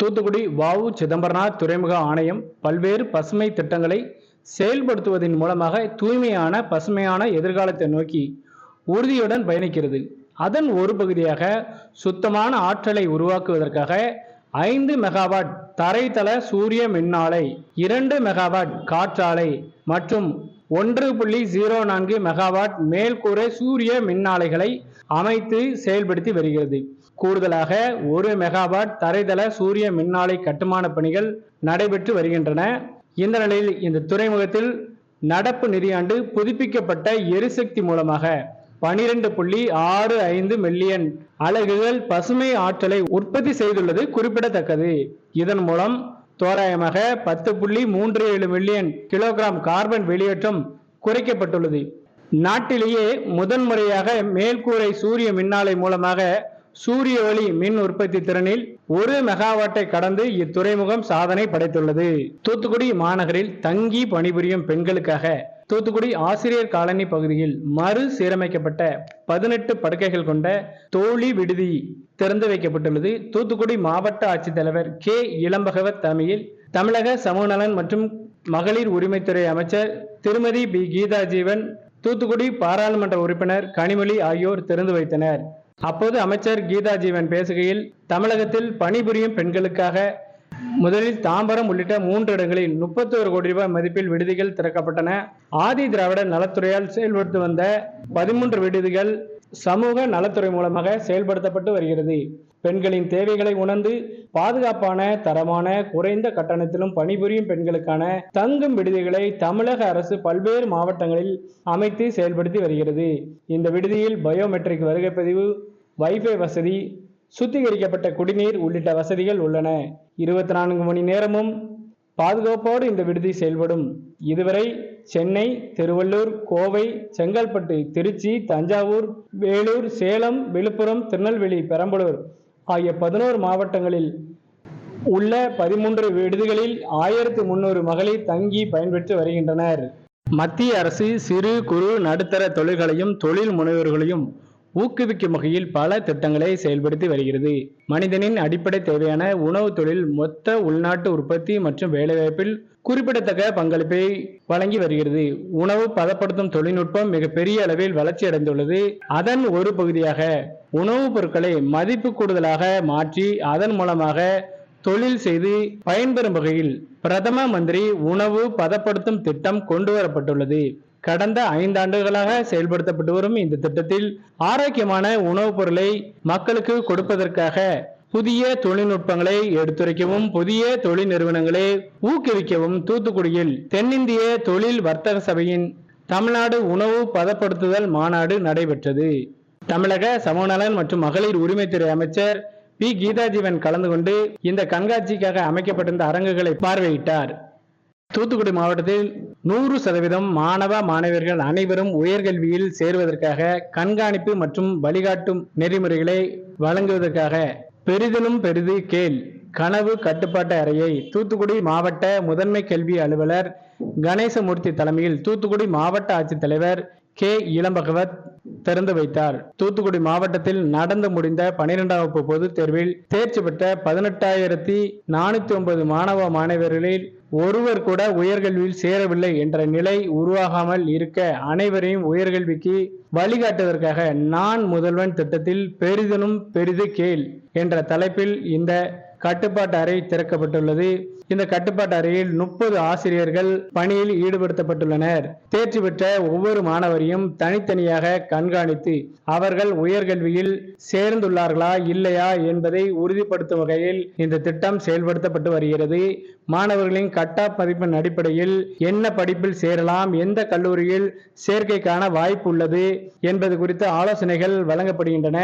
தூத்துக்குடி வாவு சிதம்பரனார் துறைமுக ஆணையம் பல்வேறு பசுமை திட்டங்களை செயல்படுத்துவதன் மூலமாக தூய்மையான பசுமையான எதிர்காலத்தை நோக்கி உறுதியுடன் பயணிக்கிறது. அதன் ஒரு பகுதியாக சுத்தமான ஆற்றலை உருவாக்குவதற்காக ஐந்து மெகாவாட் தரைத்தள சூரிய மின்னாலை இரண்டு மெகாவாட் காற்றாலை மற்றும் ஒன்று புள்ளி ஜீரோ நான்கு மெகாவாட் மேல்கூரை சூரிய மின்னாலைகளை அமைத்து செயல்படுத்தி வருகிறது. கூடுதலாக ஒரு மெகாவாட் தரைதள சூரிய மின்னாலை கட்டுமான பணிகள் நடைபெற்று வருகின்றன. இந்த நிலையில் இந்த துறைமுகத்தில் நடப்பு நிதியாண்டு புதுப்பிக்கப்பட்ட எரிசக்தி மூலமாக பனிரெண்டு புள்ளி ஆறு ஐந்து மில்லியன் அலகுகள் பசுமை ஆற்றலை உற்பத்தி செய்துள்ளது குறிப்பிடத்தக்கது. இதன் மூலம் தோராயமாக பத்து புள்ளி மூன்று ஏழு மில்லியன் கிலோகிராம் கார்பன் வெளியேற்றம் குறைக்கப்பட்டுள்ளது. நாட்டிலேயே முதன்முறையாக மேல்கூரை சூரிய மின்னாலை மூலமாக சூரிய ஒளி மின் உற்பத்தி திறனில் ஒரு மெகாவாட்டை கடந்து இத்துறைமுகம் சாதனை படைத்துள்ளது. தூத்துக்குடி மாநகரில் தங்கி பணிபுரியும் பெண்களுக்காக தூத்துக்குடி ஆசிரியர் காலனி பகுதியில் மறு சீரமைக்கப்பட்ட பதினெட்டு படுக்கைகள் கொண்ட தோழி விடுதி திறந்து வைக்கப்பட்டுள்ளது. தூத்துக்குடி மாவட்ட ஆட்சித்தலைவர் கே. இளம்பகவத் தலைமையில் தமிழக சமூக நலன் மற்றும் மகளிர் உரிமைத்துறை அமைச்சர் திருமதி பி. கீதா ஜீவன் தூத்துக்குடி பாராளுமன்ற உறுப்பினர் கனிமொழி ஆகியோர் திறந்து வைத்தனர். அப்போது அமைச்சர் கீதா ஜீவன் பேசுகையில் தமிழகத்தில் பணிபுரியும் பெண்களுக்காக முதலில் தாம்பரம் உள்ளிட்ட மூன்று இடங்களில் முப்பத்தோரு கோடி ரூபாய் மதிப்பில் விடுதிகள் திறக்கப்பட்டன. ஆதி திராவிட நலத்துறையால் செயல்படுத்தி வந்த பதிமூன்று விடுதிகள் சமூக நலத்துறை மூலமாக செயல்படுத்தப்பட்டு வருகிறது. பெண்களின் தேவைகளை உணர்ந்து பாதுகாப்பான தரமான குறைந்த கட்டணத்திலும் பணிபுரியும் பெண்களுக்கான தங்கும் விடுதிகளை தமிழக அரசு பல்வேறு மாவட்டங்களில் அமைத்து செயல்படுத்தி வருகிறது. இந்த விடுதியில் பயோமெட்ரிக் வருகை பதிவு வைஃபை வசதி சுத்திகரிக்கப்பட்ட குடிநீர் உள்ளிட்ட வசதிகள் உள்ளன. இருபத்தி நான்கு மணி நேரமும் பாதுகாப்போடு இந்த விடுதி செயல்படும். இதுவரை சென்னை திருவள்ளூர் கோவை செங்கல்பட்டு திருச்சி தஞ்சாவூர் வேலூர் சேலம் விழுப்புரம் திருநெல்வேலி பெரம்பலூர் ஆகிய பதினோரு மாவட்டங்களில் உள்ள பதிமூன்று விடுதிகளில் ஆயிரத்து முன்னூறு மகளிர் தங்கி பயன்பெற்று வருகின்றனர். மத்திய அரசு சிறு குறு நடுத்தர தொழில்களையும் தொழில் முனைவோர்களையும் ஊக்குவிக்கும் வகையில் பல திட்டங்களை செயல்படுத்தி வருகிறது. மனிதனின் அடிப்படை தேவையான உணவு தொழில் மொத்த உள்நாட்டு உற்பத்தி மற்றும் வேலைவாய்ப்பில் குறிப்பிடத்தக்க பங்களிப்பை வழங்கி வருகிறது. உணவு பதப்படுத்தும் தொழில்நுட்பம் மிகப்பெரிய அளவில் வளர்ச்சி அடைந்துள்ளது. அதன் ஒரு பகுதியாக உணவுப் பொருட்களை மதிப்பு கூடுதலாக மாற்றி அதன் மூலமாக தொழில் செய்து பயன்பெறும் வகையில் பிரதம மந்திரி உணவு பதப்படுத்தும் திட்டம் கொண்டு வரப்பட்டுள்ளது. கடந்த ஐந்தாண்டுகளாக செயல்படுத்தப்பட்டு வரும் இந்த திட்டத்தில் ஆரோக்கியமான உணவுப் பொருளை மக்களுக்கு கொடுப்பதற்காக புதிய தொழில்நுட்பங்களை எடுத்துரைக்கவும் புதிய தொழில் நிறுவனங்களை ஊக்குவிக்கவும் தூத்துக்குடியில் தென்னிந்திய தொழில் வர்த்தக சபையின் தமிழ்நாடு உணவு பதப்படுத்துதல் மாநாடு நடைபெற்றது. தமிழக சமநலன் மற்றும் மகளிர் உரிமைத்துறை அமைச்சர் பி. கீதாஜீவன் கலந்து கொண்டு இந்த கண்காட்சிக்காக அமைக்கப்பட்டிருந்த அரங்குகளை பார்வையிட்டார். தூத்துக்குடி மாவட்டத்தில் நூறு சதவீதம் மாணவ மாணவியர்கள் அனைவரும் உயர்கல்வியில் சேருவதற்காக கண்காணிப்பு மற்றும் வழிகாட்டும் நெறிமுறைகளை வழங்குவதற்காக பெரிதிலும் பெரிது கேள் கனவு கட்டுப்பாட்டு அறையை தூத்துக்குடி மாவட்ட முதன்மை கல்வி அலுவலர் கணேசமூர்த்தி தலைமையில் தூத்துக்குடி மாவட்ட ஆட்சித்தலைவர் கே. இளம்பகவத் திறந்து வைத்தார். தூத்துக்குடி மாவட்டத்தில் நடந்து முடிந்த பனிரெண்டாம் வகுப்பு பொதுத் தேர்வில் தேர்ச்சி பெற்ற பதினெட்டாயிரத்தி நானூத்தி ஒன்பது மாணவ மாணவர்களில் ஒருவர் கூட உயர்கல்வியில் சேரவில்லை என்ற நிலை உருவாகாமல் இருக்க அனைவரையும் உயர்கல்விக்கு வழிகாட்டுவதற்காக நான் முதல்வன் திட்டத்தில் பெரிதனும் பெரிது கேள் என்ற தலைப்பில் இந்த கட்டுப்பாட்டு அறை திறக்கப்பட்டுள்ளது. இந்த கட்டுப்பாட்டு அறையில் முப்பது ஆசிரியர்கள் பணியில் ஈடுபடுத்தப்பட்டுள்ளனர். தேர்ச்சி பெற்ற ஒவ்வொரு மாணவரையும் தனித்தனியாக கண்காணித்து அவர்கள் உயர்கல்வியில் சேர்ந்துள்ளார்களா இல்லையா என்பதை உறுதிப்படுத்தும் வகையில் இந்த திட்டம் செயல்படுத்தப்பட்டு வருகிறது. மாணவர்களின் கட்டாப் மதிப்பின் அடிப்படையில் என்ன படிப்பில் சேரலாம் எந்த கல்லூரியில் சேர்க்கைக்கான வாய்ப்பு உள்ளது என்பது குறித்து ஆலோசனைகள் வழங்கப்படுகின்றன.